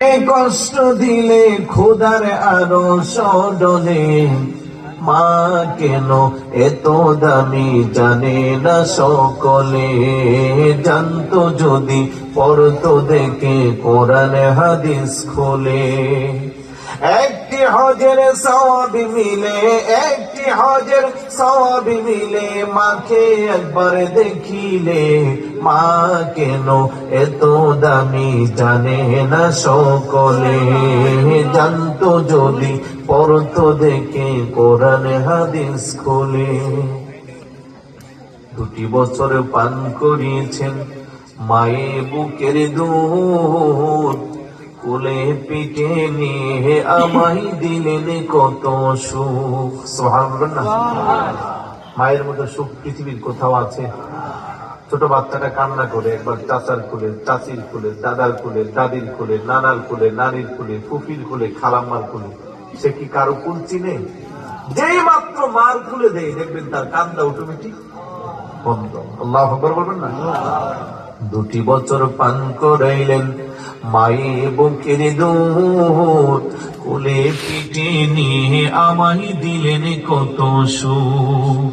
কষ্ট দিলে খোদার আরও সডলে মা কেন এত দামি জানে না সকলে? জানতো যদি পড়তো দেখে কোরআন হাদিস খোলে। হজের সব মিলে, একটি হজের সব মিলে, মাকে একবার দেখিলে, মা কেন এত দামি জানে না সকলে? জানতো যদি পড়তো দেখে কোরআন হাদিস খোলে। দুটি বছর পান করিয়েছেন মায়ে বুকের দুধ কোলে পিঠে নিয়ে আমায় দিলেন কত সুখ। সুবহানাল্লাহ মায়ের মতো সুখ পৃথিবীর কোথাও আছে? ছোট বাচ্চাটা কান্না করে, একবার চাচার কোলে, চাচির কোলে, দাদার কোলে, দাদির কোলে, নানার কোলে, নানির কোলে, ফুফির কোলে, খালাম্মার কোলে। সে কি কারও কুল চিনে? যেই মাত্র মার খুলে দেয়, দেখবেন তার কান্দা অটোমেটিক বন্ধ। আল্লাহ বলবেন না? দুটি বছর পান করাইলেন। মায়ে বুকের দুধ, কোলে পিঠে নিয়ে আমায় দিলেন কত সুখ।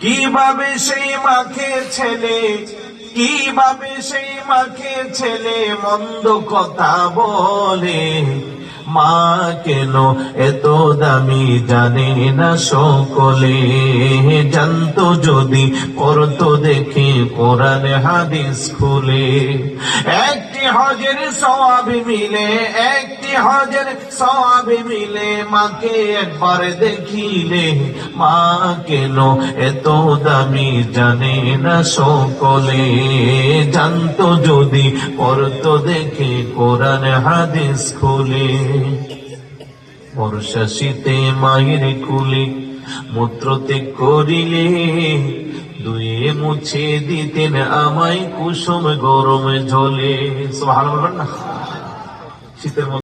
কীভাবে সেই মাকে ছেলে, কীভাবে সেই মাকে ছেলে মন্দ কথা বলে। মা কেন এত দামি জানে না সকলে? জানতো যদি করতো দেখি কোরআন হাদিস খুলে। একটি হজের সওয়াব মিলে, একটি হজের সওয়াব মিলে, মাকে একবার দেখিলে, মা কেন এত দামি জানে না সকলে? জানতো যদি পড়তো দেখে কোরআন হাদিস খুলে। বর্ষা শীতে মায়ের কুলে মূত্রতে করিলে দুয়ে মুছে দিতেন আমায় কুসুম গরম জলে ভালো বলবেন না? শীতের